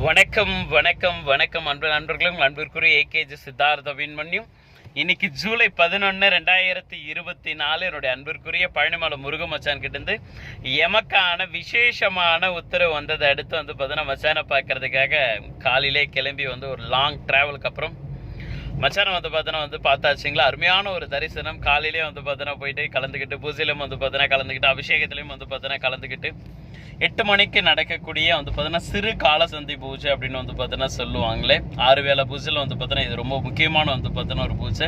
வணக்கம் வணக்கம் வணக்கம் அன்பு நண்பர்களும் அன்பிற்குரிய ஏகேஜி சித்தார்த்த விண்மணியும் இன்னைக்கு ஜூலை பதினொன்று ரெண்டாயிரத்தி இருபத்தி நாலு என்னுடைய அன்பிற்குரிய பழனிமலை முருகன் மச்சான் கிட்டேருந்து எமக்கான விசேஷமான உத்தரவு வந்ததை அடுத்து வந்து பார்த்தீங்கன்னா மச்சானை பார்க்கறதுக்காக காலையிலே கிளம்பி வந்து ஒரு லாங் ட்ராவலுக்கு அப்புறம் மச்சானம் வந்து பார்த்தோன்னா வந்து பார்த்தாச்சுங்களா அருமையான ஒரு தரிசனம் காலையிலே வந்து பார்த்தோன்னா போயிட்டு கலந்துக்கிட்டு பூஜையிலும் வந்து பார்த்தோன்னா கலந்துக்கிட்டு அபிஷேகத்துலேயும் வந்து பார்த்தோன்னா கலந்துக்கிட்டு எட்டு மணிக்கு நடக்கக்கூடிய வந்து பார்த்தோன்னா சிறு கால சந்தி பூஜை அப்படின்னு வந்து பார்த்தோன்னா சொல்லுவாங்களே ஆறு வேலை பூஜையில் வந்து பார்த்தோன்னா இது ரொம்ப முக்கியமான வந்து பார்த்தோன்னா ஒரு பூஜை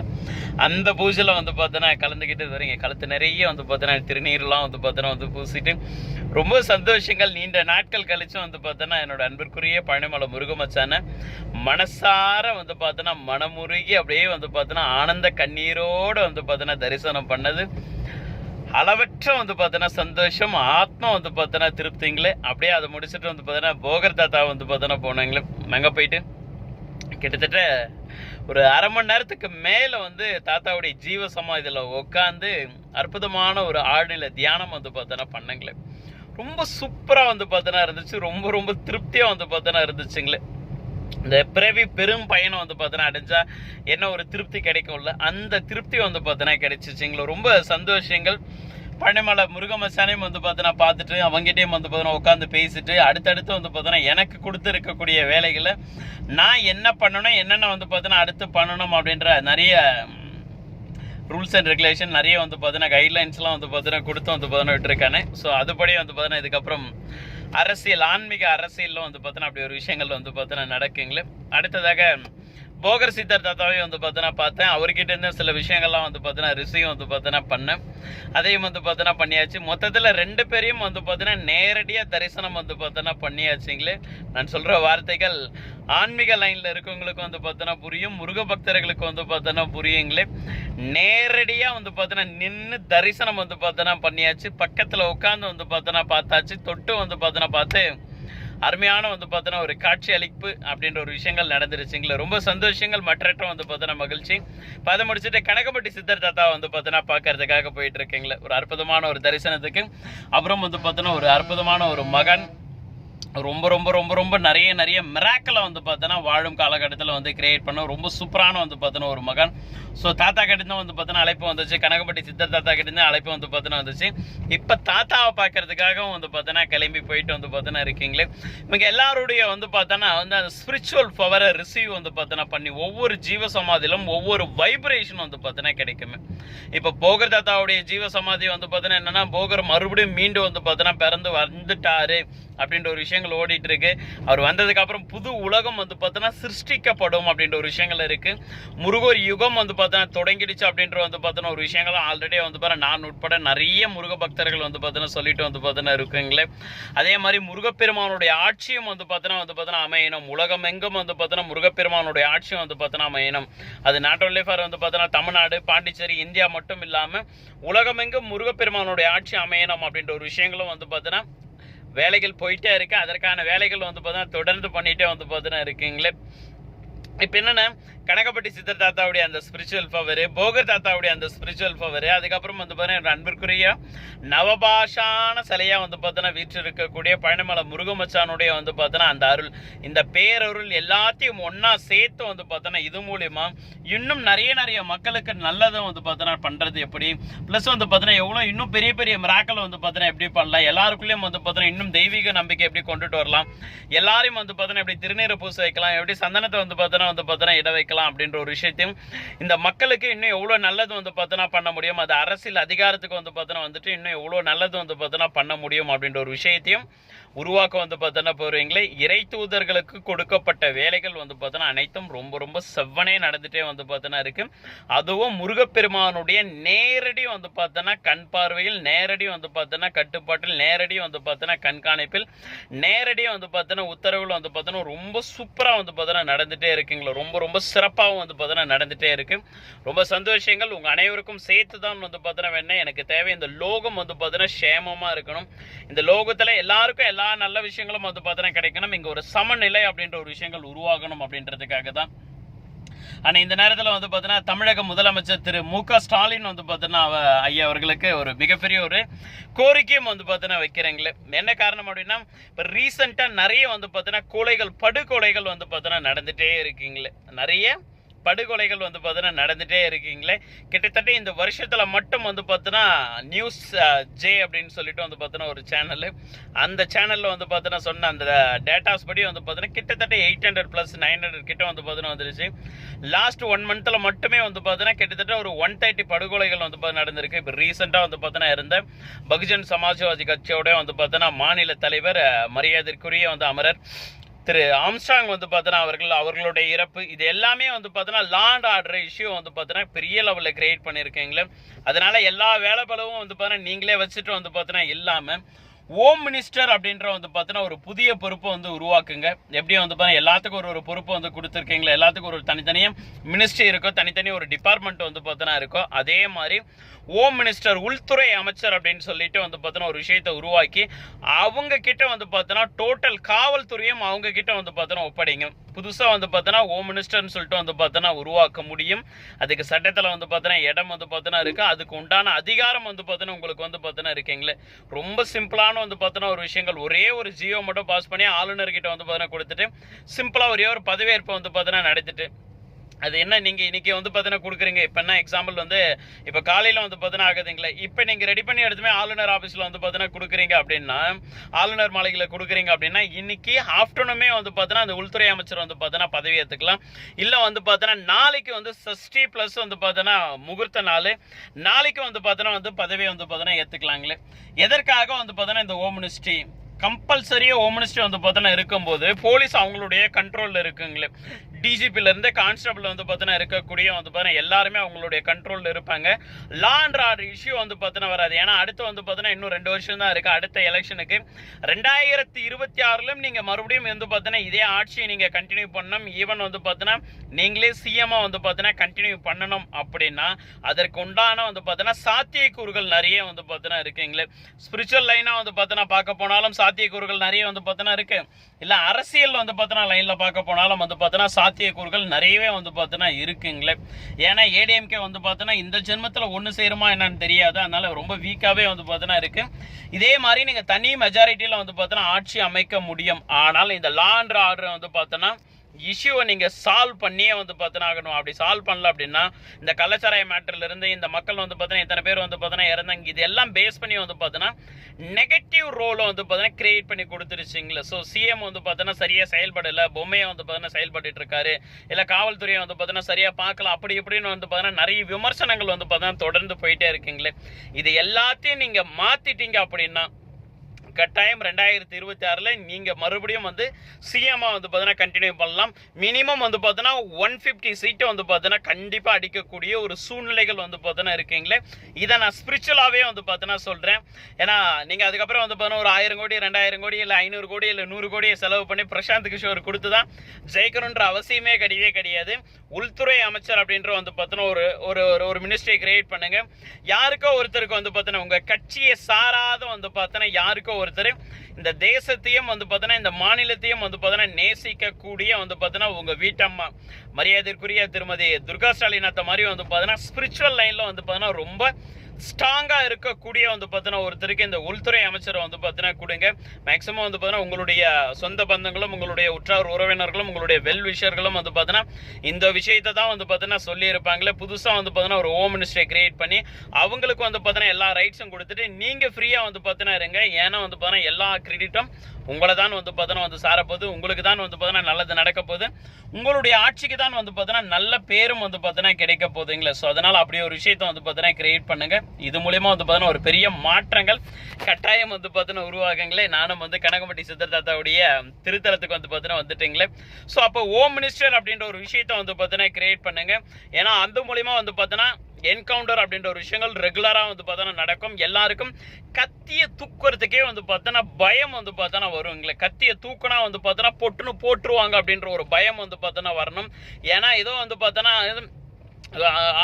அந்த பூஜையில் வந்து பார்த்தோன்னா கலந்துக்கிட்டு இது வரைக்கும் கழுத்து நிறைய வந்து பார்த்தோன்னா திருநீர்லாம் வந்து பார்த்தோன்னா வந்து பூசிட்டு ரொம்ப சந்தோஷங்கள் நீண்ட நாட்கள் கழிச்சு வந்து பார்த்தோன்னா என்னோட அன்பிற்குரிய பழனிமலை முருகமச்சான மனசார வந்து பார்த்தோன்னா அன்னைக்கு அப்படியே வந்து பார்த்தோன்னா ஆனந்த கண்ணீரோடு வந்து பார்த்தோன்னா தரிசனம் பண்ணது. அளவற்ற வந்து பார்த்தோன்னா சந்தோஷம் ஆத்மா வந்து பார்த்தோன்னா திருப்திங்களே. அப்படியே அதை முடிச்சுட்டு வந்து பார்த்தோன்னா போகர் தாத்தா வந்து பார்த்தோன்னா போனாங்களே. அங்கே போயிட்டு கிட்டத்தட்ட ஒரு அரை மணி நேரத்துக்கு மேலே வந்து தாத்தாவுடைய ஜீவ சமாதியில் உட்காந்து அற்புதமான ஒரு ஆழ்நிலை தியானம் வந்து பார்த்தோன்னா பண்ணுங்களேன் ரொம்ப சூப்பராக வந்து பார்த்தோன்னா இருந்துச்சு. ரொம்ப ரொம்ப திருப்தியாக வந்து பார்த்தோன்னா இருந்துச்சுங்களே. இந்த பிறவி பெரும் பயணம் வந்து பார்த்தோன்னா அடைஞ்சா என்ன ஒரு திருப்தி கிடைக்கும்ல அந்த திருப்தி வந்து பார்த்தோன்னா கிடைச்சிச்சிங்களோ ரொம்ப சந்தோஷங்கள் பழனிமலை முருகமசானையும் வந்து பார்த்தோன்னா பார்த்துட்டு அவங்ககிட்டயும் வந்து பார்த்தோன்னா உட்காந்து பேசிட்டு அடுத்தடுத்து வந்து பார்த்தோன்னா எனக்கு கொடுத்து இருக்கக்கூடிய வேலைகளை நான் என்ன பண்ணணும் என்னென்ன வந்து பார்த்தோன்னா அடுத்து பண்ணணும் அப்படின்ற நிறைய ரூல்ஸ் அண்ட் ரெகுலேஷன் நிறைய வந்து பார்த்தீங்கன்னா கைட்லைன்ஸ்லாம் வந்து பார்த்தீங்கன்னா கொடுத்து வந்து பார்த்தீங்கன்னா விட்டுருக்கானே ஸோ அதுபடி வந்து பார்த்தீங்கன்னா இதுக்கப்புறம் அரசியல் ஆன்மீக அரசியலில் வந்து பார்த்தோன்னா அப்படி ஒரு விஷயங்கள் வந்து பார்த்தோன்னா நடக்குங்களே. அடுத்ததாக போகர் சித்தர் தாத்தாவையும் வந்து பார்த்தோன்னா பார்த்தேன் அவர்கிட்ட இருந்து சில விஷயங்கள்லாம் வந்து பார்த்தோன்னா ரிசீவ் வந்து பார்த்தோன்னா பண்ணேன் அதையும் வந்து பார்த்தோன்னா பண்ணியாச்சு மொத்தத்தில் ரெண்டு பேரையும் வந்து பார்த்தோன்னா நேரடியாக தரிசனம் வந்து பார்த்தோன்னா பண்ணியாச்சுங்களே நான் சொல்கிற வார்த்தைகள் ஆன்மீக லைனில் இருக்கவங்களுக்கு வந்து பார்த்தோன்னா புரியும் முருக பக்தர்களுக்கு வந்து பார்த்தோன்னா புரியுங்களே நேரடியாக வந்து பார்த்தோன்னா நின்று தரிசனம் வந்து பார்த்தோன்னா பண்ணியாச்சு பக்கத்தில் உட்காந்து வந்து பார்த்தோன்னா பார்த்தாச்சு தொட்டு வந்து பார்த்தோன்னா பார்த்து அருமையான வந்து பார்த்தோன்னா ஒரு காட்சி அளிப்பு அப்படின்ற ஒரு விஷயங்கள் நடந்துருச்சுங்களே ரொம்ப சந்தோஷங்கள் மற்றற்ற வந்து பார்த்தோன்னா மகிழ்ச்சி. இப்போ அதை முடிச்சுட்டு கனகப்பட்டி சித்தர் தாத்தா வந்து பார்த்தோன்னா பார்க்கறதுக்காக போயிட்டு இருக்கீங்களே ஒரு அற்புதமான ஒரு தரிசனத்துக்கு. அப்புறம் வந்து பார்த்தோன்னா ஒரு அற்புதமான ஒரு மகன். ரொம்ப ரொம்ப ரொம்ப ரொம்ப நிறைய நிறைய மிராக்களை வந்து பார்த்தோன்னா வாழும் காலகட்டத்தில் வந்து கிரியேட் பண்ண ரொம்ப சூப்பரான வந்து பார்த்தோன்னா ஒரு மகன். ஸோ தாத்தா கிட்டேருந்து வந்து பார்த்தோன்னா அழைப்பு வந்துச்சு கனகப்பட்டி சித்தர் தாத்தா கிட்டேருந்து அழைப்பு வந்து பார்த்தோன்னா வந்துச்சு இப்போ தாத்தாவை பார்க்கறதுக்காகவும் வந்து பார்த்தோன்னா கிளம்பி போயிட்டு வந்து பார்த்தோன்னா இருக்கீங்களே இவங்க எல்லாருடைய வந்து பார்த்தோன்னா வந்து அந்த ஸ்பிரிச்சுவல் பவரை ரிசீவ் வந்து பார்த்தோன்னா பண்ணி ஒவ்வொரு ஜீவ சமாதியிலும் ஒவ்வொரு வைப்ரேஷன் வந்து பார்த்தோன்னா கிடைக்குமே இப்போ போகர் தாத்தாவுடைய ஜீவ சமாதி வந்து பார்த்தோன்னா என்னென்னா போகர் மறுபடியும் மீண்டும் வந்து பார்த்தோன்னா பிறந்து வந்துட்டாரு அப்படின்ற ஒரு விஷயங்கள் ஓடிட்டு இருக்கு அவர் வந்ததுக்கு அப்புறம் புது உலகம் வந்து பார்த்தோன்னா சிருஷ்டிக்கப்படும் அப்படின்ற ஒரு விஷயங்கள் இருக்கு முருகர் யுகம் வந்து பார்த்தோன்னா தொடங்கிடுச்சு அப்படின்ற வந்து பார்த்தோன்னா ஒரு விஷயங்களும் ஆல்ரெடி வந்து பாரு நான் உட்பட நிறைய முருக பக்தர்கள் வந்து பார்த்தோன்னா சொல்லிட்டு வந்து பார்த்தோன்னா இருக்குங்களே அதே மாதிரி முருகப்பெருமானுடைய ஆட்சியும் வந்து பார்த்தோன்னா வந்து பார்த்தோன்னா அமையணும் உலகம் எங்கும் வந்து பார்த்தோன்னா முருகப்பெருமானுடைய ஆட்சியும் வந்து பார்த்தோன்னா அமையணும் அது நாட் ஒன்லி ஃபார் வந்து பார்த்தோன்னா தமிழ்நாடு பாண்டிச்சேரி இந்தியா மட்டும் இல்லாமல் உலகமெங்கும் முருகப்பெருமானுடைய ஆட்சி அமையணும் அப்படின்ற ஒரு விஷயங்களும் வந்து பார்த்தோன்னா வேலைகள் போயிட்டே இருக்கு அதற்கான வேலைகள் வந்து பார்த்தீங்கன்னா தொடர்ந்து பண்ணிகிட்டே வந்து பார்த்தீங்கன்னா இருக்குங்களே இப்போ என்னென்ன கனகப்பட்டி சித்தர் தாத்தாவுடைய அந்த ஸ்பிரிச்சுவல் பவர் போகர் தாத்தாவுடைய அந்த ஸ்பிரிச்சுவல் பவர் அதுக்கப்புறம் வந்து பார்த்தீங்கன்னா அன்பிற்குரிய நவபாஷான சிலையாக வந்து பார்த்தோன்னா வீட்டில் இருக்கக்கூடிய பழனிமலை முருகமச்சானுடைய வந்து பார்த்தோன்னா அந்த அருள் இந்த பேரருள் எல்லாத்தையும் ஒன்றா சேர்த்து வந்து பார்த்தோன்னா இது மூலிமா இன்னும் நிறைய நிறைய மக்களுக்கு நல்லதை வந்து பார்த்தோன்னா பண்ணுறது எப்படி ப்ளஸ் வந்து பார்த்தோன்னா எவ்வளோ இன்னும் பெரிய பெரிய மிராக்கள் வந்து பார்த்தோன்னா எப்படி பண்ணலாம் எல்லாருக்குள்ளேயும் வந்து பார்த்தோன்னா இன்னும் தெய்வீக நம்பிக்கை எப்படி கொண்டுட்டு வரலாம் எல்லாரையும் வந்து பார்த்தோன்னா எப்படி திருநீரை பூச வைக்கலாம் எப்படி சந்தனத்தை வந்து பார்த்தோன்னா வந்து பார்த்தோன்னா இட வைக்கலாம் அப்படின்ற ஒரு விஷயத்தையும் இந்த மக்களுக்கு இன்னும் எவ்வளோ நல்லது வந்து பார்த்தோன்னா பண்ண முடியும்? அது அரசியல் அதிகாரத்துக்கு வந்து பார்த்தோன்னா வந்துட்டு இன்னும் எவ்வளோ நல்லது வந்து பார்த்தோன்னா பண்ண முடியும் அப்படின்ற ஒரு விஷயத்தையும் உருவாக்க வந்து பார்த்தோன்னா போகிறீங்களே இறை தூதர்களுக்கு கொடுக்கப்பட்ட வேலைகள் வந்து பார்த்தோன்னா அனைத்தும் ரொம்ப ரொம்ப செவ்வனே நடந்துகிட்டே வந்து பார்த்தோன்னா இருக்குது அதுவும் முருகப்பெருமானுடைய நேரடி வந்து பார்த்தோன்னா கண் பார்வையில் நேரடி வந்து பார்த்தோன்னா கட்டுப்பாட்டில் நேரடி வந்து பார்த்தோன்னா கண்காணிப்பில் நேரடி வந்து பார்த்தோன்னா உத்தரவில் வந்து பார்த்தோன்னா ரொம்ப சூப்பராக வந்து பார்த்தோன்னா நடந்துகிட்டே இருக்குங்களா ரொம்ப ரொம்ப சிறப்பாகவும் வந்து பார்த்தோன்னா நடந்துகிட்டே இருக்குது ரொம்ப சந்தோஷங்கள் உங்கள் அனைவருக்கும் சேர்த்து தான் வந்து பார்த்தோன்னா வேணா எனக்கு தேவை இந்த லோகம் வந்து பார்த்தோன்னா க்ஷேமமாக இருக்கணும் இந்த லோகத்தில் எல்லாருக்கும் எல்லா நல்ல விஷயங்களும் வந்து பார்த்தீங்கன்னா கிடைக்கணும். இங்கே ஒரு சமநிலை அப்படின்ற ஒரு விஷயங்கள் உருவாகணும் அப்படின்றதுக்காக தான். ஆனால் இந்த நேரத்தில் வந்து பார்த்தீங்கன்னா தமிழக முதலமைச்சர் திரு மு க ஸ்டாலின் வந்து பார்த்தீங்கன்னா அவ- ஐயா அவர்களுக்கு ஒரு மிகப்பெரிய ஒரு கோரிக்கையும் வந்து பார்த்தீங்கன்னா வைக்கிறீங்களே. என்ன காரணம் அப்படின்னா இப்போ ரீசெண்டாக நிறைய வந்து பார்த்தீங்கன்னா கொலைகள் படுகொலைகள் வந்து பார்த்தீங்கன்னா நடந்துகிட்டே இருக்கீங்களே. நிறைய படுகொலைகள் வந்து பார்த்தீங்கன்னா நடந்துகிட்டே இருக்கீங்களே கிட்டத்தட்ட இந்த வருஷத்தில் மட்டும் வந்து பார்த்தீங்கன்னா நியூஸ் ஜே அப்படின்னு சொல்லிட்டு வந்து பார்த்தீங்கன்னா ஒரு சேனல் அந்த சேனலில் வந்து பார்த்தீங்கன்னா சொன்ன அந்த டேட்டாஸ் படி வந்து பார்த்தீங்கன்னா கிட்டத்தட்ட eight hundred plus nine hundred கிட்ட வந்து பார்த்தீங்கன்னா வந்துருச்சு லாஸ்ட் ஒன் மந்த்தில் மட்டுமே வந்து பார்த்தீங்கன்னா கிட்டத்தட்ட ஒரு ஒன் தேர்ட்டி படுகொலைகள் வந்து பார்த்தீங்கன்னா நடந்திருக்கு இப்போ ரீசெண்டாக வந்து பார்த்தீங்கன்னா இருந்த பகுஜன் சமாஜ்வாதி கட்சியோட வந்து பார்த்தீங்கன்னா மாநில தலைவர் மரியாதைக்குரிய வந்து அமரர் திரு ஆம்ஸ்டாங் வந்து பார்த்தோன்னா அவர்கள் அவர்களுடைய இறப்பு இது எல்லாமே வந்து பார்த்தோன்னா லாண்ட் ஆர்டர் இஷ்யூ வந்து பார்த்தோன்னா பெரிய லெவலில் கிரியேட் பண்ணியிருக்கீங்களே. அதனால் எல்லா வேலை பலவும் வந்து பார்த்தோன்னா நீங்களே வச்சுட்டு வந்து பார்த்தோன்னா இல்லாமல் ஹோம் மினிஸ்டர் அப்படின்ற வந்து பார்த்தீங்கன்னா ஒரு புதிய பொறுப்பை வந்து உருவாக்குங்க. எப்படி வந்து பார்த்தீங்கன்னா எல்லாத்துக்கும் ஒரு ஒரு பொறுப்பு வந்து கொடுத்துருக்கீங்களா எல்லாத்துக்கும் ஒரு தனித்தனியாக மினிஸ்ட்ரி இருக்கோ தனித்தனி ஒரு டிபார்ட்மெண்ட் வந்து பார்த்தோன்னா இருக்கோ அதே மாதிரி ஹோம் மினிஸ்டர் உள்துறை அமைச்சர் அப்படின்னு சொல்லிட்டு வந்து பார்த்தோன்னா ஒரு விஷயத்தை உருவாக்கி அவங்க கிட்ட வந்து பார்த்தோன்னா டோட்டல் காவல்துறையும் அவங்க கிட்ட வந்து பார்த்தோன்னா ஒப்படைங்க. புதுசாக வந்து பார்த்தோன்னா ஹோம் மினிஸ்டர்னு சொல்லிட்டு வந்து பார்த்தோன்னா உருவாக்க முடியும். அதுக்கு சட்டத்தில் வந்து பார்த்தோன்னா இடம் வந்து பார்த்தோன்னா இருக்குது அதுக்கு உண்டான அதிகாரம் வந்து பார்த்தோன்னா உங்களுக்கு வந்து பார்த்தோன்னா இருக்கீங்களே. ரொம்ப சிம்பிளான வந்து பார்த்தோன்னா ஒரு விஷயங்கள். ஒரே ஒரு ஜியோ மட்டும் பாஸ் பண்ணி ஆளுநர்கிட்ட வந்து பார்த்தோன்னா கொடுத்துட்டு சிம்பிளாக ஒரே ஒரு பதவியேற்பை வந்து பார்த்தோன்னா நடத்திட்டு அது என்ன நீங்கள் இன்றைக்கி வந்து பார்த்தீங்கன்னா கொடுக்குறீங்க இப்போ என்ன எக்ஸாம்பிள் வந்து இப்போ காலையில் வந்து பார்த்தீங்கன்னா ஆகுதுங்களே இப்போ நீங்கள் ரெடி பண்ணி எடுத்துமே ஆளுநர் ஆஃபீஸில் வந்து பார்த்தீங்கன்னா கொடுக்குறீங்க அப்படின்னா ஆளுநர் மாளிகையில் கொடுக்குறீங்க அப்படின்னா இன்னைக்கு ஆஃப்டர்நூமே வந்து பார்த்தீங்கன்னா அந்த உள்துறை அமைச்சர் வந்து பார்த்தீங்கன்னா பதவி ஏற்றுக்கலாம் இல்லை வந்து பார்த்தீங்கன்னா நாளைக்கு வந்து சஷ்டி ப்ளஸ் வந்து பார்த்தீங்கன்னா முகூர்த்த நாள் நாளைக்கு வந்து பார்த்தீங்கன்னா வந்து பதவியை வந்து பார்த்தீங்கன்னா ஏற்றுக்கலாங்களே எதற்காக வந்து பார்த்தீங்கன்னா இந்த ஹோம் மினிஸ்ட்ரி கம்பல்சரியாக ஹோம் வந்து பார்த்தோன்னா இருக்கும்போது போலீஸ் அவங்களுடைய கண்ட்ரோலில் இருக்குங்களே டிஜிபில இருந்து கான்ஸ்டபிள் வந்து பார்த்தோன்னா இருக்கக்கூடிய வந்து பார்த்தீங்கன்னா எல்லாருமே அவங்களுடைய கண்ட்ரோலில் இருப்பாங்க லா அண்ட் ஆர்டர் இஷ்யூ வந்து பார்த்தோன்னா வராது ஏன்னா அடுத்து வந்து பார்த்தோன்னா இன்னும் ரெண்டு வருஷம் தான் இருக்குது அடுத்த எலெக்ஷனுக்கு ரெண்டாயிரத்தி இருபத்தி ஆறுலையும் நீங்கள் மறுபடியும் வந்து பார்த்தோன்னா இதே ஆட்சியை நீங்கள் கண்டினியூ பண்ணணும் ஈவன் வந்து பார்த்தோன்னா நீங்களே சிஎம்மாக வந்து பார்த்தோன்னா கண்டினியூ பண்ணணும் அப்படின்னா அதற்கு உண்டான வந்து பார்த்தோன்னா சாத்தியக்கூறுகள் நிறைய வந்து பார்த்தோன்னா இருக்குங்களே ஸ்பிரிச்சுவல் லைனாக வந்து பார்த்தினா பார்க்க போனாலும் சாத்தியக்கூறுகள் நிறைய வந்து பார்த்தோன்னா இருக்குது இல்லை அரசியல் வந்து பார்த்தோன்னா லைனில் பார்க்க போனாலும் வந்து பார்த்தோன்னா சாத்தியக்கூறுகள் நிறையவே வந்து பார்த்தோன்னா இருக்குங்களே. ஏன்னா ஏடிஎம்கே வந்து பார்த்தோன்னா இந்த ஜென்மத்தில் ஒன்று சேருமா என்னன்னு தெரியாது. அதனால் ரொம்ப வீக்காகவே வந்து பார்த்தோன்னா இருக்குது இதே மாதிரி நீங்கள் தனி மெஜாரிட்டியில் வந்து பார்த்தோன்னா ஆட்சி அமைக்க முடியும். ஆனால் இந்த லா அண்ட் ஆர்டர் வந்து பார்த்தோன்னா இஷ்யூவை நீங்கள் சால்வ் பண்ணியே வந்து பார்த்தோன்னா ஆகணும் அப்படி சால்வ் பண்ணல அப்படின்னா இந்த கள்ளச்சாராய மேட்டர்லேருந்து இந்த மக்கள் வந்து பார்த்தீங்கன்னா இத்தனை பேர் வந்து பார்த்தோன்னா இறந்தாங்க. இது எல்லாம் பேஸ் பண்ணி வந்து பார்த்தோன்னா நெகட்டிவ் ரோலை வந்து பார்த்தீங்கன்னா கிரியேட் பண்ணி கொடுத்துருச்சிங்களே. ஸோ சிஎம் வந்து பார்த்தோன்னா சரியாக செயல்படலை. பொம்மையை வந்து பார்த்தீங்கன்னா செயல்பட்டு இருக்காரு. இல்லை காவல்துறையை வந்து பார்த்தீங்கன்னா சரியாக பார்க்கல. அப்படி இப்படின்னு வந்து பார்த்தோன்னா நிறைய விமர்சனங்கள் வந்து பார்த்தீங்கன்னா தொடர்ந்து போயிட்டே இருக்கீங்களே. இது எல்லாத்தையும் நீங்கள் மாற்றிட்டீங்க அப்படின்னா கட்டாயம் ரெண்டாயிரத்தி இருபத்தி ஆறில் நீங்கள் மறுபடியும் வந்து சிஎம்மாக வந்து பார்த்தீங்கன்னா கண்டினியூ பண்ணலாம். மினிமம் வந்து பார்த்தீங்கன்னா ஒன் ஃபிஃப்டி சீட்டை வந்து பார்த்தீங்கன்னா கண்டிப்பாக அடிக்கக்கூடிய ஒரு சூழ்நிலைகள் வந்து பார்த்தீங்கன்னா இருக்கீங்களே. இதை நான் ஸ்பிரிச்சுவலாகவே வந்து பார்த்தீங்கன்னா சொல்கிறேன் ஏன்னா நீங்கள் அதுக்கப்புறம் வந்து பார்த்தீங்கன்னா ஒரு ஆயிரம் கோடி ரெண்டாயிரம் கோடி இல்லை ஐநூறு கோடி இல்லை நூறு கோடியை செலவு பண்ணி பிரசாந்த் கிஷோர் கொடுத்து தான் ஜெயிக்கணுன்ற அவசியமே கிடையவே கிடையாது. உள்துறை அமைச்சர் அப்படின்ற வந்து பார்த்தீங்கன்னா ஒரு ஒரு ஒரு- ஒரு மினிஸ்ட்ரியை கிரியேட் பண்ணுங்க. யாருக்கோ ஒருத்தருக்கு வந்து பார்த்தீங்கன்னா உங்கள் கட்சியை சாராத வந்து பார்த்தீங்கன்னா யாருக்கோ ஒருத்தர் இந்த தேசத்தையும் வந்து பார்த்தீங்கன்னா இந்த மாநிலத்தையும் வந்து பார்த்தீங்கன்னா நேசிக்கக்கூடிய வந்து பார்த்தீங்கன்னா உங்கள் வீட்டம்மா. மரியாதைக்குரிய திருமதி துர்கா ஸ்டாலின் அத்த மாதிரி வந்து பார்த்தீங்கன்னா ஸ்பிரிச்சுவல் லைனில் வந்து பார்த்தீங்கன்னா ரொம்ப ஸ்ட்ராங்காக இருக்கக்கூடிய வந்து பார்த்தீங்கன்னா ஒருத்தருக்கு இந்த உள்துறை அமைச்சரை வந்து பார்த்தீங்கன்னா கொடுங்க மேக்ஸிமம் வந்து பார்த்தீங்கன்னா உங்களுடைய சொந்த பந்தங்களும் உங்களுடைய உற்றார் உறவினர்களும் உங்களுடைய வெல் விஷயர்களும் வந்து பார்த்தீங்கன்னா இந்த விஷயத்தை தான் வந்து பார்த்தீங்கன்னா சொல்லியிருப்பாங்களே புதுசாக வந்து பார்த்தீங்கன்னா ஒரு ஹோம் மினிஸ்டரை கிரியேட் பண்ணி அவங்களுக்கு வந்து பார்த்தீங்கன்னா எல்லா ரைட்ஸும் கொடுத்துட்டு நீங்கள் ஃப்ரீயாக வந்து பார்த்தீங்கன்னா இருங்க ஏன்னா வந்து பார்த்தீங்கன்னா எல்லா கிரெடிட்டும் உங்களை தான் வந்து பார்த்தீங்கன்னா வந்து சாரப்போகுது உங்களுக்கு தான் வந்து பார்த்தீங்கன்னா நல்லது நடக்க போகுது உங்களுடைய ஆட்சிக்கு தான் வந்து பார்த்தீங்கன்னா நல்ல பேரும் வந்து பார்த்தீங்கன்னா கிடைக்க போகுதுங்களே ஸோ அதனால் அப்படி ஒரு விஷயத்தை வந்து பார்த்தீங்கன்னா கிரியேட் பண்ணுங்கள் இது மூலயமா வந்து பார்த்தீங்கன்னா ஒரு பெரிய மாற்றங்கள் கட்டாயம் வந்து பார்த்தீங்கன்னா உருவாகுங்களே நானும் வந்து கனகம்பட்டி சித்தர்தாத்தாவுடைய திருத்தலத்துக்கு வந்து பார்த்தீங்கன்னா வந்துட்டீங்களே ஸோ அப்போ ஹோம் மினிஸ்டர் அப்படின்ற ஒரு விஷயத்தை வந்து பார்த்தீங்கன்னா கிரியேட் பண்ணுங்க ஏன்னா அந்த மூலயமா வந்து பார்த்தீங்கன்னா என்கவுண்டர் அப்படின்ற ஒரு விஷயங்கள் ரெகுலராக வந்து பார்த்தோன்னா நடக்கும் எல்லாருக்கும் கத்தியை தூக்குறதுக்கே வந்து பார்த்தோன்னா பயம் வந்து பார்த்தோன்னா வருங்களே கத்தியை தூக்குனா வந்து பார்த்தோன்னா பொட்டுன்னு போட்டுருவாங்க அப்படின்ற ஒரு பயம் வந்து பார்த்தோன்னா வரணும் ஏன்னா ஏதோ வந்து பார்த்தோன்னா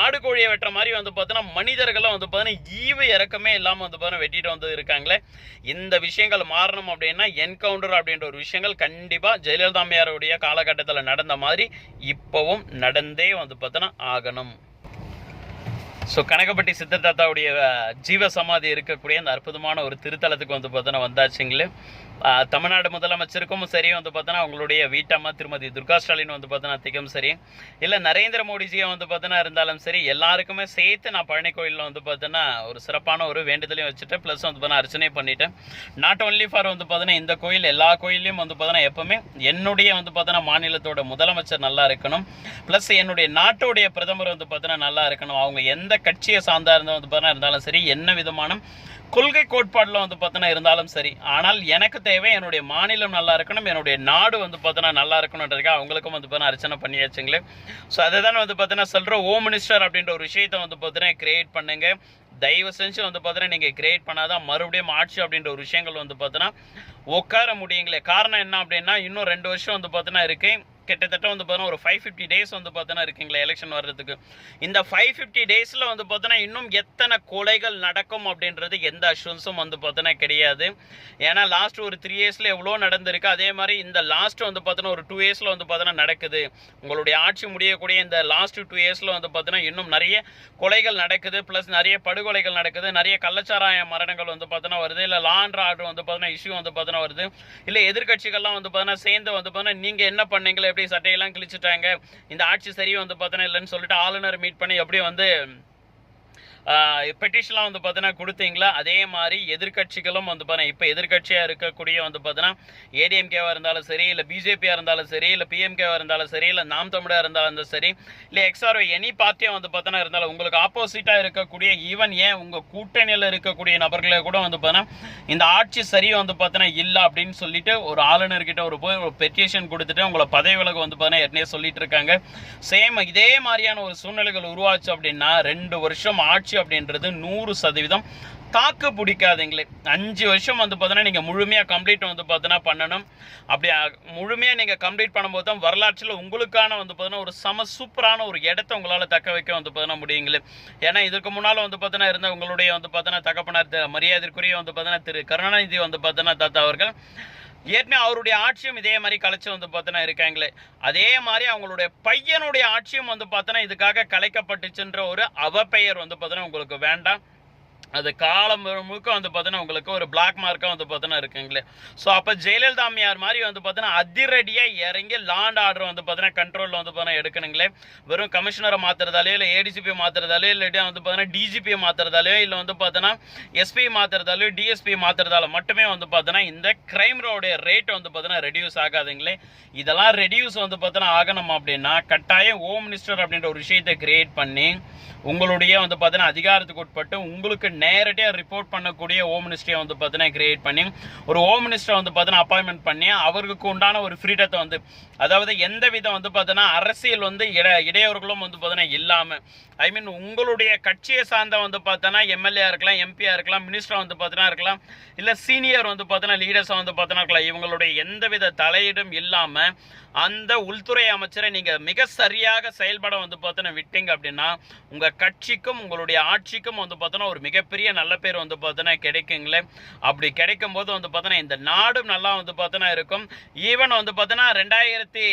ஆடு கோழியை வெட்டுற மாதிரி வந்து பார்த்தோன்னா மனிதர்களும் வந்து பார்த்தீங்கன்னா ஈவு இறக்கமே இல்லாமல் வந்து பார்த்தீங்கன்னா வெட்டிட்டு வந்து இருக்காங்களே. இந்த விஷயங்கள் மாறணும் அப்படின்னா என்கவுண்டர் அப்படின்ற ஒரு விஷயங்கள் கண்டிப்பாக ஜெயலலிதா அம்மையாருடைய காலகட்டத்தில் நடந்த மாதிரி இப்போவும் நடந்தே வந்து பார்த்தோன்னா ஆகணும். ஸோ கனகப்பட்டி சித்தத்தாத்தாவுடைய ஜீவ சமாதி இருக்கக்கூடிய அந்த அற்புதமான ஒரு திருத்தலத்துக்கு வந்து பார்த்தோன்னா வந்தாச்சுங்களே. தமிழ்நாடு முதலமைச்சருக்கும் சரி வந்து பார்த்தோன்னா அவங்களுடைய வீட்டம்மா திருமதி துர்கா ஸ்டாலின் வந்து பார்த்தோன்னா திகம் சரி இல்லை நரேந்திர மோடிஜியை வந்து பார்த்தோன்னா இருந்தாலும் சரி எல்லாருக்குமே சேர்த்து நான் பழனி கோயிலில் வந்து பார்த்தோன்னா ஒரு சிறப்பான ஒரு வேண்டுதலையும் வச்சுட்டு ப்ளஸ் வந்து பார்த்தோன்னா அர்ச்சனை பண்ணிவிட்டேன் நாட் ஒன்லி ஃபார் வந்து பார்த்தோன்னா இந்த கோயில் எல்லா கோயிலையும் வந்து பார்த்தோன்னா எப்போவுமே என்னுடைய வந்து பார்த்தோன்னா மாநிலத்தோட முதலமைச்சர் நல்லா இருக்கணும் ப்ளஸ் என்னுடைய நாட்டோடைய பிரதமர் வந்து பார்த்தோன்னா நல்லா இருக்கணும் அவங்க எந்த கட்சியை சார்ந்தா இருந்தால் வந்து பார்த்தோன்னா இருந்தாலும் சரி என்ன விதமான கொள்கை கோட்பாடில் வந்து பார்த்தோன்னா இருந்தாலும் சரி ஆனால் எனக்கு தேவை என்னுடைய மாநிலம் நல்லா இருக்கணும் என்னுடைய நாடு வந்து பார்த்தோன்னா நல்லா இருக்கணுன்றதுக்காக அவங்களுக்கும் வந்து பார்த்தோன்னா அர்ச்சனை பண்ணியாச்சுங்களே. ஸோ அதை தான் வந்து பார்த்தோன்னா சொல்கிற ஹோம் மினிஸ்டர் அப்படின்ற ஒரு விஷயத்தை வந்து பார்த்தோன்னா கிரியேட் பண்ணுங்க. தயவு செஞ்சு வந்து பார்த்தோன்னா நீங்கள் கிரியேட் பண்ணாதான் மறுபடியும் ஆட்சி அப்படின்ற ஒரு விஷயங்கள் வந்து பார்த்தோன்னா உட்கார முடியுங்களே. காரணம் என்ன அப்படின்னா இன்னும் ரெண்டு வருஷம் வந்து பார்த்தோன்னா இருக்கேன் கிட்டத்தட்ட வந்து பார்த்தோன்னா ஒரு ஃபைவ் ஃபிஃப்டி டேஸ் வந்து பார்த்தோன்னா இருக்குங்களா எலெக்ஷன் வர்றதுக்கு இந்த ஃபைவ் ஃபிஃப்டி டேஸில் வந்து பார்த்தோன்னா இன்னும் எத்தனை கொலைகள் நடக்கும் அப்படின்றது எந்த அஷூன்ஸும் வந்து பார்த்தோன்னா கிடையாது ஏன்னா லாஸ்ட் ஒரு த்ரீ இயர்ஸில் எவ்வளோ நடந்திருக்கு அதே மாதிரி இந்த லாஸ்ட் வந்து பார்த்தோன்னா ஒரு டூ இயர்ஸில் வந்து பார்த்தோன்னா நடக்குது உங்களுடைய ஆட்சி முடியக்கூடிய இந்த லாஸ்ட் டூ இயர்ஸில் வந்து பார்த்தோன்னா இன்னும் நிறைய கொலைகள் நடக்குது ப்ளஸ் நிறைய படுகொலைகள் நடக்குது நிறைய கள்ளச்சாராய மரணங்கள் வந்து பார்த்தோன்னா வருது இல்லை லா அண்ட் ஆர்டர் வந்து பார்த்தோன்னா இஷ்யூ வந்து பார்த்தோன்னா வருது இல்லை எதிர்க்கட்சிகள்லாம் வந்து பார்த்தோன்னா சேர்ந்து வந்து பார்த்தோன்னா நீங்கள் என்ன பண்ணீங்களே அப்படியே சட்டையெல்லாம் கிழிச்சிட்டாங்க. இந்த ஆட்சி சரி வந்து பார்த்தோன்னா இல்லைன்னு சொல்லிட்டு ஆளுநர் மீட் பண்ணி எப்படி வந்து பெட்டிஷன்லாம் வந்து பார்த்தீங்கன்னா கொடுத்தீங்களா? அதே மாதிரி எதிர்க்கட்சிகளும் வந்து பார்த்தீங்கன்னா இப்போ எதிர்க்கட்சியாக இருக்கக்கூடிய வந்து பார்த்தீங்கன்னா ஏடிஎம்கேவாக இருந்தாலும் சரி இல்லை பிஜேபியாக இருந்தாலும் சரி இல்லை பிஎம்கேவாக இருந்தாலும் சரி இல்லை நாம் தமிழாக இருந்தாலும் சரி இல்லை எக்ஸ்ஆர்ஓ எனி பார்ட்டியாக வந்து பார்த்தீங்கன்னா இருந்தாலும் உங்களுக்கு ஆப்போசிட்டாக இருக்கக்கூடிய ஈவன் ஏன் உங்கள் கூட்டணியில் இருக்கக்கூடிய நபர்களை கூட வந்து பார்த்தீங்கன்னா இந்த ஆட்சி சரி வந்து பார்த்தீங்கன்னா இல்லை அப்படின்னு சொல்லிட்டு ஒரு ஆளுநர்கிட்ட ஒரு போய் ஒரு பெட்டிஷன் கொடுத்துட்டு உங்களை பதவி விலகு வந்து பார்த்தீங்கன்னா ஏற்கனவே சொல்லிட்டு இருக்காங்க. சேம் இதே மாதிரியான ஒரு சூழ்நிலைகள் உருவாச்சு அப்படின்னா ரெண்டு வருஷம் ஆட்சி அப்படின்றது நூறு சதவீதம். தாக்கு பிடிக்காதுங்களே. அஞ்சு வருஷம் வந்து பார்த்தோன்னா நீங்கள் முழுமையாக கம்ப்ளீட் வந்து பார்த்தோன்னா பண்ணணும். அப்படி முழுமையாக நீங்கள் கம்ப்ளீட் பண்ணும்போது தான் வரலாற்றில் உங்களுக்கான வந்து பார்த்தோன்னா ஒரு சம சூப்பரான ஒரு இடத்த உங்களால் தக்க வைக்க வந்து பார்த்தோன்னா முடியுங்களே. ஏன்னா இதுக்கு முன்னால் வந்து பார்த்தோன்னா இருந்த உங்களுடைய வந்து பார்த்தீங்கன்னா தகப்பனார் மரியாதைக்குரிய வந்து பார்த்தீங்கன்னா திரு கருணாநிதி வந்து பார்த்தீங்கன்னா தாத்தா அவர்கள் ஏற்கனவே அவருடைய ஆட்சியும் இதே மாதிரி கலைச்சு வந்து பார்த்தோன்னா இருக்காங்களே. அதே மாதிரி அவங்களுடைய பையனுடைய ஆட்சியும் வந்து பார்த்தோன்னா இதுக்காக கலைக்கப்பட்டுச்சுன்ற ஒரு அவப்பெயர் வந்து பார்த்தோன்னா உங்களுக்கு வேண்டாம். அது காலம் முழுக்க வந்து பார்த்தீங்கன்னா உங்களுக்கு ஒரு பிளாக் மார்க்காக வந்து பார்த்தீங்கன்னா இருக்குங்களே ஸோ அப்போ ஜெயலலிதா அம்மையார் மாதிரி வந்து பார்த்தீங்கன்னா அதிரடியாக இறங்கி லாண்ட் ஆர்டர் வந்து பார்த்தீங்கன்னா கண்ட்ரோலில் வந்து பார்த்தீங்கன்னா எடுக்கணுங்களே வெறும் கமிஷனரை மாற்றுறதாலே இல்லை ஏடிஜிபி மாற்றுறதாலே இல்லாட்டி வந்து பார்த்தீங்கன்னா டிஜிபியை மாற்றுறதாலேயோ இல்லை வந்து பார்த்தீங்கன்னா எஸ்பி மாற்றுறதாலையோ டிஎஸ்பி மாற்றுறதால மட்டுமே வந்து பார்த்தீங்கன்னா இந்த கிரைமோடைய ரேட் வந்து பார்த்தீங்கன்னா ரெடியூஸ் ஆகாதுங்களே இதெல்லாம் ரெடியூஸ் வந்து பார்த்தீங்கன்னா ஆகணும் அப்படின்னா கட்டாயம் ஹோம் மினிஸ்டர் அப்படின்ற ஒரு விஷயத்தை கிரியேட் பண்ணி உங்களுடைய வந்து பார்த்தீங்கன்னா அதிகாரத்துக்கு உட்பட்டு உங்களுக்கு நேரடியாக ரிப்போர்ட் பண்ணக்கூடிய ஹோம் மினிஸ்டரை வந்து பார்த்தீங்கன்னா கிரியேட் பண்ணி ஒரு ஹோம் மினிஸ்டர் வந்து பார்த்தீங்கன்னா அப்பாயின்மெண்ட் பண்ணி அவருக்கு உண்டான ஒரு ஃப்ரீடத்தை வந்து அதாவது எந்த விதம் வந்து பார்த்தீங்கன்னா அரசியல் வந்து இட இடையூறுகளும் வந்து பார்த்தீங்கன்னா இல்லாமல் ஐ மீன் உங்களுடைய கட்சியை சார்ந்த வந்து பார்த்தோன்னா எம்எல்ஏ இருக்கலாம் எம்பியாக இருக்கலாம் மினிஸ்டராக வந்து பார்த்தீங்கன்னா இருக்கலாம் இல்லை சீனியர் வந்து பார்த்தீங்கன்னா லீடர்ஸாக வந்து பார்த்தோன்னா இருக்கலாம் இவங்களுடைய எந்தவித தலையீடும் இல்லாமல் அந்த உள்துறை அமைச்சரை நீங்கள் மிக சரியாக செயல்பட வந்து பார்த்தோன்னா விட்டீங்க அப்படின்னா உங்கள் கட்சிக்கும் உங்களுடைய ஆட்சிக்கும் வந்து பார்த்தோன்னா ஒரு மிகப்பெரிய நல்ல பேர் வந்து பார்த்தோன்னா கிடைக்குங்களே. அப்படி கிடைக்கும் போது வந்து பார்த்தோன்னா இந்த நாடும் நல்லா வந்து பார்த்தோன்னா இருக்கும். ஈவன் வந்து பார்த்தோன்னா ரெண்டாயிரத்தி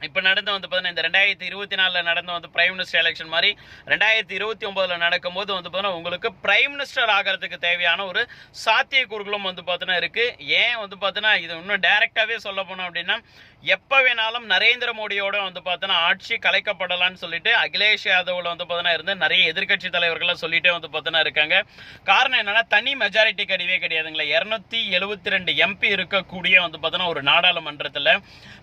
இப்போ நடந்த வந்து பார்த்தீங்கன்னா இந்த ரெண்டாயிரத்தி இருபத்தி நாலில் நடந்த வந்து பிரைம் மினிஸ்டர் எலெக்ஷன் மாதிரி ரெண்டாயிரத்தி இருபத்தி ஒம்போதில் நடக்கும்போது வந்து பார்த்தீங்கன்னா உங்களுக்கு பிரைம் மினிஸ்டர் ஆகிறதுக்கு தேவையான ஒரு சாத்தியக்கூறுகளும் வந்து பார்த்தீங்கன்னா இருக்குது ஏன் வந்து பார்த்தீங்கன்னா இது இன்னும் டேரெக்டாகவே சொல்ல போனோம் அப்படின்னா எப்போ வேணாலும் நரேந்திர மோடியோட வந்து பார்த்தோன்னா ஆட்சி கலைக்கப்படலாம்னு சொல்லிட்டு அகிலேஷ் யாதவ்ல வந்து பார்த்தோன்னா இருந்து நிறைய எதிர்க்கட்சி தலைவர்கள்லாம் சொல்லிட்டே வந்து பார்த்தோன்னா இருக்காங்க காரணம் என்னன்னா தனி மெஜாரிட்டி கிடையவே கிடையாதுங்களா இரநூத்தி எழுபத்தி ரெண்டு எம்பி இருக்கக்கூடிய வந்து பார்த்தோன்னா ஒரு நாடாளுமன்றத்தில்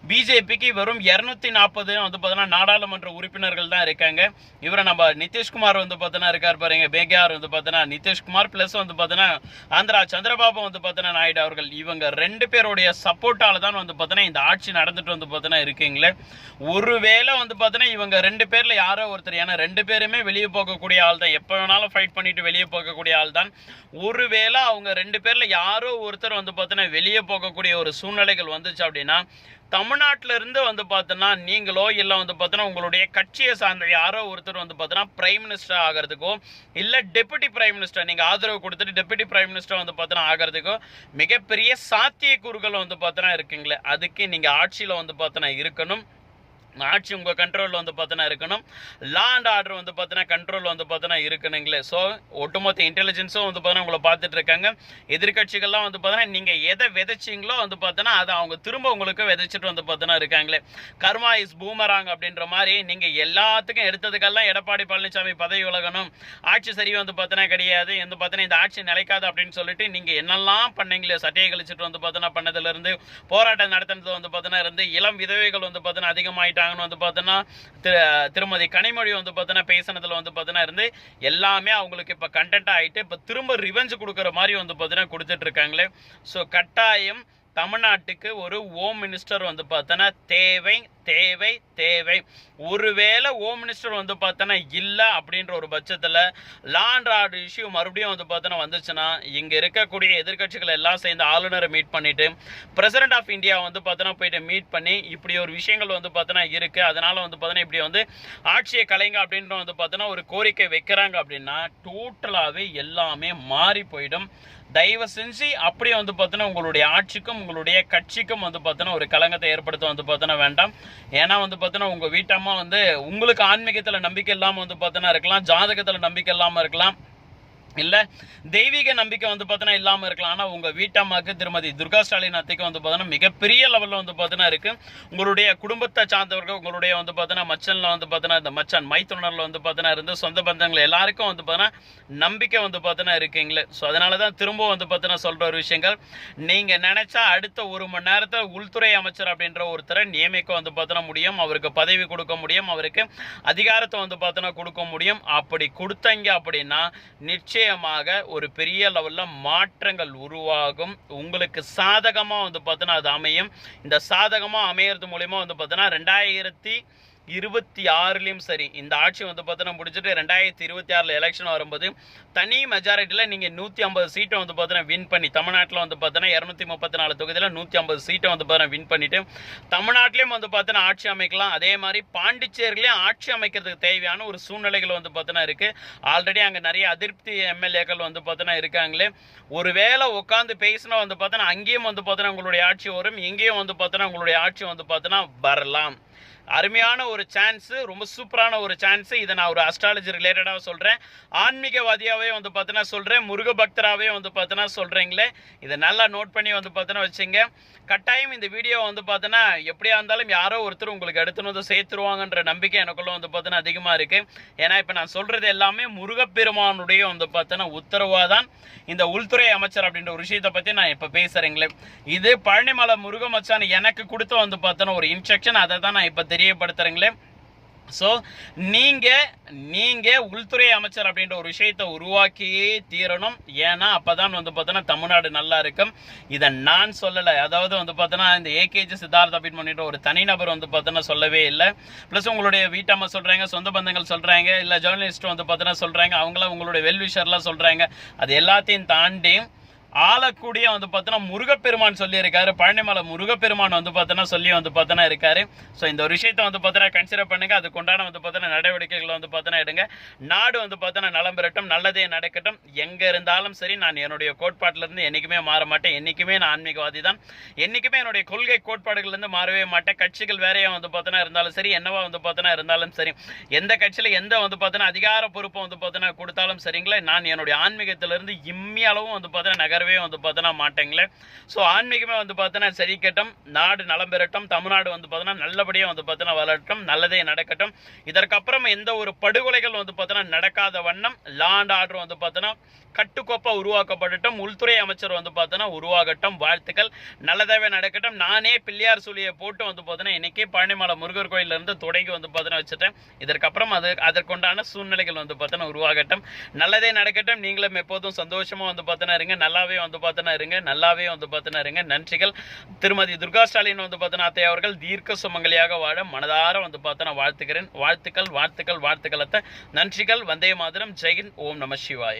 பிஜேபிக்கு வெறும் இரநூத்தி நாற்பது வந்து பார்த்தோன்னா நாடாளுமன்ற உறுப்பினர்கள் தான் இருக்காங்க இவரை நம்ம நிதிஷ்குமார் வந்து பார்த்தோன்னா இருக்கார் பாருங்க பேகார் வந்து பார்த்தோன்னா நிதிஷ்குமார் ப்ளஸ் வந்து பார்த்தோன்னா ஆந்திரா சந்திரபாபு வந்து பார்த்தோன்னா நாயுடு அவர்கள் இவங்க ரெண்டு பேருடைய சப்போர்ட்டால தான் வந்து பார்த்தோன்னா இந்த ஆட்சி நடந்துட்டு வந்து பார்த்தோன்னா இருக்கீங்களே. ஒருவேளை வந்து பார்த்தோன்னா இவங்க ரெண்டு பேரில் யாரோ ஒருத்தர் ஏன்னா ரெண்டு பேருமே வெளியே போகக்கூடிய ஆள் தான் எப்போ வேணாலும் ஃபைட் பண்ணிட்டு வெளியே போகக்கூடிய ஆள் தான் ஒருவேளை அவங்க ரெண்டு பேரில் யாரோ ஒருத்தர் வந்து பார்த்தோன்னா வெளியே போகக்கூடிய ஒரு சூழ்நிலைகள் வந்துச்சு அப்படின்னா தமிழ்நாட்டில இருந்து வந்து பார்த்தோன்னா நீங்களோ இல்லை வந்து பார்த்தோன்னா உங்களுடைய கட்சியை சார்ந்த யாரோ ஒருத்தர் வந்து பார்த்தோன்னா பிரைம் மினிஸ்டர் ஆகிறதுக்கோ இல்லை டெபுட்டி பிரைம் மினிஸ்டர் நீங்கள் ஆதரவு கொடுத்துட்டு டெபுட்டி பிரைம் மினிஸ்டர் வந்து பார்த்தோன்னா ஆகிறதுக்கோ மிகப்பெரிய சாத்தியக்கூறுகள் வந்து பார்த்தோன்னா இருக்குங்களே அதுக்கு நீங்கள் ஆட்சியில் வந்து பார்த்தோன்னா இருக்கணும். ஆட்சி உங்கள் கண்ட்ரோலில் வந்து பார்த்தோன்னா இருக்கணும் லா அண்ட் ஆர்டர் வந்து பார்த்தோன்னா கண்ட்ரோல் வந்து பார்த்தோன்னா இருக்கணுங்களே ஸோ ஒட்டுமொத்த இன்டெலிஜென்ஸும் வந்து பார்த்தோன்னா உங்களை பார்த்துட்டு இருக்காங்க எதிர்க்கட்சிகள்லாம் வந்து பார்த்தோன்னா நீங்கள் எதை விதைச்சிங்களோ வந்து பார்த்தோன்னா அதை அவங்க திரும்ப உங்களுக்கு விதைச்சிட்டு வந்து பார்த்தோன்னா இருக்காங்களே கர்மா இஸ் பூமராங் அப்படின்ற மாதிரி நீங்கள் எல்லாத்துக்கும் எடுத்ததுக்கெல்லாம் எடப்பாடி பழனிசாமி பதவி விலகணும் ஆட்சி சரி வந்து பார்த்தோன்னா கிடையாது வந்து பார்த்தோன்னா இந்த ஆட்சி நிலைக்காது அப்படின்னு சொல்லிட்டு நீங்கள் என்னெல்லாம் பண்ணீங்களே சட்டையை கழிச்சிட்டு வந்து பார்த்தோன்னா பண்ணதுலேருந்து போராட்டம் நடத்துனது வந்து பார்த்தோன்னா இருந்து இளம் விதவைகள் வந்து பார்த்தோன்னா வந்து பார்த்தோன்னா திரு திருமதி கனிமொழி வந்து பார்த்தோன்னா பேசினதில் வந்து பார்த்தோன்னா இருந்து எல்லாமே அவங்களுக்கு இப்போ கண்டென்ட் ஆகிட்டு இப்போ திரும்ப ரிவெஞ்ச் கொடுக்குற மாதிரி வந்து பார்த்தோன்னா கொடுத்துட்டு இருக்காங்களே. ஸோ கட்டாயம் தமிழ்நாட்டுக்கு ஒரு ஹோம் மினிஸ்டர் வந்து பார்த்தோன்னா தேவை தேவை தேவை. ஒருவேளை ஹோம் மினிஸ்டர் வந்து பார்த்தோன்னா இல்லை அப்படின்ற ஒரு பட்சத்தில் லாண்ட் ஆர்டர் இஷ்யூ மறுபடியும் வந்து பார்த்தோன்னா வந்துச்சுன்னா இங்கே இருக்கக்கூடிய எதிர்கட்சிகள் எல்லாம் சேர்ந்து ஆளுநரை மீட் பண்ணிவிட்டு பிரசிடென்ட் ஆஃப் இந்தியா வந்து பார்த்தோன்னா போயிட்டு மீட் பண்ணி இப்படி ஒரு விஷயங்கள் வந்து பார்த்தோன்னா இருக்குது அதனால் வந்து பார்த்தோன்னா இப்படி வந்து ஆட்சியை கலைங்க அப்படின்ற வந்து பார்த்தோன்னா ஒரு கோரிக்கை வைக்கிறாங்க அப்படின்னா டோட்டலாகவே எல்லாமே மாறி போயிடும். தயவு செஞ்சு அப்படியே வந்து பார்த்தோன்னா உங்களுடைய ஆட்சிக்கும் உங்களுடைய கட்சிக்கும் வந்து பார்த்தோன்னா ஒரு கலங்கத்தை ஏற்படுத்த வந்து பார்த்தோன்னா வேண்டாம். ஏன்னா வந்து பார்த்தோன்னா உங்கள் வீட்டம்மா வந்து உங்களுக்கு ஆன்மீகத்தில் நம்பிக்கை இல்லாமல் வந்து பார்த்தோன்னா இருக்கலாம் ஜாதகத்தில் நம்பிக்கை இல்லாமல் இருக்கலாம். இல்லை தெய்வீக நம்பிக்கை வந்து பார்த்தீங்கன்னா இல்லாமல் இருக்கலாம் ஆனால் உங்கள் வீட்டம்மாக்கு திருமதி துர்கா ஸ்டாலின் அத்தைக்கு வந்து பார்த்தோன்னா மிகப்பெரிய லெவலில் வந்து பார்த்தீங்கன்னா இருக்குது உங்களுடைய குடும்பத்தை சார்ந்தவர்கள் உங்களுடைய வந்து பார்த்தீங்கன்னா மச்சனில் வந்து பார்த்தீங்கன்னா இந்த மச்சான் மைத்துணரில் வந்து பார்த்தீங்கன்னா இருந்து சொந்த பந்தங்கள் எல்லாருக்கும் வந்து பார்த்தோன்னா நம்பிக்கை வந்து பார்த்தீங்கன்னா இருக்குங்களே ஸோ அதனால தான் திரும்ப வந்து பார்த்தீங்கன்னா சொல்கிற ஒரு விஷயங்கள் நீங்கள் நினச்சா அடுத்த ஒரு மணி நேரத்தில் உள்துறை அமைச்சர் அப்படின்ற ஒருத்தரை நியமிக்க வந்து பார்த்தோன்னா முடியும் அவருக்கு பதவி கொடுக்க முடியும் அவருக்கு அதிகாரத்தை வந்து பார்த்தீங்கன்னா கொடுக்க முடியும் அப்படி கொடுத்தீங்க அப்படின்னா நிச்சயம் நிச்சயமாக ஒரு பெரிய லெவலில் மாற்றங்கள் உருவாகும். உங்களுக்கு சாதகமாக வந்து பார்த்தோன்னா அது அமையும். இந்த சாதகமாக அமையிறது மூலிமா வந்து பார்த்தோன்னா ரெண்டாயிரத்தி இருபத்தி ஆறுலேயும் சரி இந்த ஆட்சி வந்து பார்த்தோன்னா முடிச்சுட்டு ரெண்டாயிரத்தி இருபத்தி ஆறில் எலெக்ஷன் வரும்போது தனி மெஜாரிட்டியில் நீங்கள் நூற்றி ஐம்பது சீட்டை வந்து பார்த்தோன்னா வின் பண்ணி தமிழ்நாட்டில் வந்து பார்த்தோன்னா இரநூத்தி முப்பத்தி நாலு தொகுதியில் நூற்றி ஐம்பது சீட்டை வந்து பார்த்தோன்னா வின் பண்ணிவிட்டு தமிழ்நாட்டிலையும் வந்து பார்த்தோன்னா ஆட்சி அமைக்கலாம் அதே மாதிரி பாண்டிச்சேரியிலையும் ஆட்சி அமைக்கிறதுக்கு தேவையான ஒரு சூழ்நிலைகள் வந்து பார்த்தோன்னா இருக்குது ஆல்ரெடி அங்கே நிறைய அதிருப்தி எம்எல்ஏக்கள் வந்து பார்த்தோன்னா இருக்காங்களே ஒருவேளை உட்காந்து பேசினா வந்து பார்த்தோன்னா அங்கேயும் வந்து பார்த்தோன்னா உங்களுடைய ஆட்சி வரும் இங்கேயும் வந்து பார்த்தோன்னா உங்களுடைய ஆட்சி வந்து பார்த்தோன்னா வரலாம் அருமையான ஒரு சான்ஸு ரொம்ப சூப்பரான ஒரு சான்ஸு இதை நான் ஒரு அஸ்ட்ராலஜி ரிலேட்டடாக சொல்கிறேன் ஆன்மீகவாதியாகவே வந்து பார்த்தோன்னா சொல்கிறேன் முருக பக்தராகவே வந்து பார்த்தோன்னா சொல்கிறீங்களே இதை நல்லா நோட் பண்ணி வந்து பார்த்தோன்னா வச்சுங்க. கட்டாயம் இந்த வீடியோ வந்து பார்த்தோன்னா எப்படியா இருந்தாலும் யாரோ ஒருத்தர் உங்களுக்கு எடுத்துன்னு வந்து சேர்த்துருவாங்கன்ற நம்பிக்கை எனக்குள்ள வந்து பார்த்தோன்னா அதிகமாக இருக்குது ஏன்னா இப்போ நான் சொல்கிறது எல்லாமே முருகப்பெருமானுடைய வந்து பார்த்தோன்னா உத்தரவாக தான் இந்த உள்துறை அமைச்சர் அப்படின்ற ஒரு விஷயத்தை பற்றி நான் இப்போ பேசுகிறேங்களே இது பழனிமலை முருகமச்சான் எனக்கு கொடுத்த வந்து பார்த்தோன்னா ஒரு இன்ஸ்ட்ரக்ஷன் அதை தான் நான் இப்போ தெரியப்படுத்துகிறேங்களே ஸோ நீங்கள் நீங்கள் உள்துறை அமைச்சர் அப்படின்ற ஒரு விஷயத்தை உருவாக்கியே தீரணும். ஏன்னா அப்போ தான் வந்து பார்த்தோன்னா தமிழ்நாடு நல்லா இருக்கும். இதை நான் சொல்லலை. அதாவது வந்து பார்த்தோன்னா இந்த ஏகேஜி சித்தார்த் அப்படின்னு பண்ணிட்டு ஒரு தனிநபர் வந்து பார்த்தோன்னா சொல்லவே இல்லை. ப்ளஸ் உங்களுடைய வீட்டம்மா சொல்கிறாங்க சொந்த பந்தங்கள் சொல்கிறாங்க இல்லை ஜேர்னலிஸ்ட் வந்து பார்த்தோன்னா சொல்கிறாங்க அவங்களாம் உங்களுடைய வெல்விஷர்லாம் சொல்கிறாங்க அது எல்லாத்தையும் தாண்டி ஆளக்கூடிய வந்து பார்த்தோன்னா முருகப்பெருமான் சொல்லியிருக்காரு பழனிமலை முருகப்பெருமான் வந்து பார்த்தோன்னா சொல்லி வந்து பார்த்தோன்னா இருக்காரு ஸோ இந்த ஒரு விஷயத்தை வந்து பார்த்தோன்னா கன்சிடர் பண்ணுங்க அதுக்கு உண்டான வந்து பார்த்தோன்னா நடவடிக்கைகளை வந்து பார்த்தோன்னா எடுங்க நாடு வந்து பார்த்தோன்னா நலம் பெறட்டும் நல்லதே நடக்கட்டும் எங்கே இருந்தாலும் சரி நான் என்னுடைய கோட்பாட்டிலேருந்து என்றைக்குமே மாற மாட்டேன் என்றைக்குமே நான் ஆன்மீகவாதி தான் என்றைக்குமே என்னுடைய கொள்கை கோட்பாடுகள்லேருந்து மாறவே மாட்டேன் கட்சிகள் வேறையாக வந்து பார்த்தோன்னா இருந்தாலும் சரி என்னவா வந்து பார்த்தோன்னா இருந்தாலும் சரி எந்த கட்சியில் எந்த வந்து பார்த்தோன்னா அதிகார பொறுப்பை வந்து பார்த்தோன்னா கொடுத்தாலும் சரிங்களா நான் என்னுடைய ஆன்மீகத்திலிருந்து இம்மி அளவும் வந்து பார்த்தோன்னா நகரவே வந்து பார்த்தோன்னா மாட்டேங்களே ஸோ ஆன்மீகமே வந்து பார்த்தோன்னா சரி கட்டம் நாடு நலம் பெறட்டும் தமிழ்நாடு வந்து பார்த்தோன்னா நல்லபடியாக வந்து பார்த்தோன்னா வளரட்டும் நல்லதே நடக்கட்டும் இதற்கப்புறம் எந்த ஒரு படுகொலைகள் வந்து பார்த்தோன்னா நடக்காத வண்ணம் லாண்ட் ஆர்டர் வந்து பார்த்தோன்னா கட்டுக்கோப்பாக உருவாக்கப்படட்டும் உள்துறை அமைச்சர் வந்து பார்த்தோன்னா உருவாகட்டும் வாழ்த்துக்கள் நல்லதாகவே நடக்கட்டும் நானே பிள்ளையார் சொல்லியை போட்டு வந்து பார்த்தோன்னா இன்றைக்கே பழனிமலை முருகர் கோயில்ல தொடங்கி வந்து பார்த்தோன்னா வச்சுட்டேன் இதற்கப்புறம் அது அதற்குண்டான சூழ்நிலைகள் வந்து பார்த்தோன்னா உருவாகட்டும் நல்லதே நடக்கட்டும் நீங்களும் எப்போதும் சந்தோஷமாக வந்து பார்த்தோன்னா இருங்க நல்லா நல்லாவே வந்து பார்த்தோன்னா இருங்க நல்லாவே வந்து பார்த்தோன்னா இருங்க. நன்றிகள். திருமதி துர்கா ஸ்டாலின் வந்து பார்த்தோன்னா அத்தை அவர்கள் தீர்க்க சுமங்கலியாக வாழ மனதார வந்து பார்த்தோன்னா வாழ்த்துக்கிறேன் வாழ்த்துக்கள் வாழ்த்துக்கள் வாழ்த்துக்கள் அத்தை. நன்றிகள். வந்தே மாதிரம். ஜெயின் ஓம் நம சிவாய.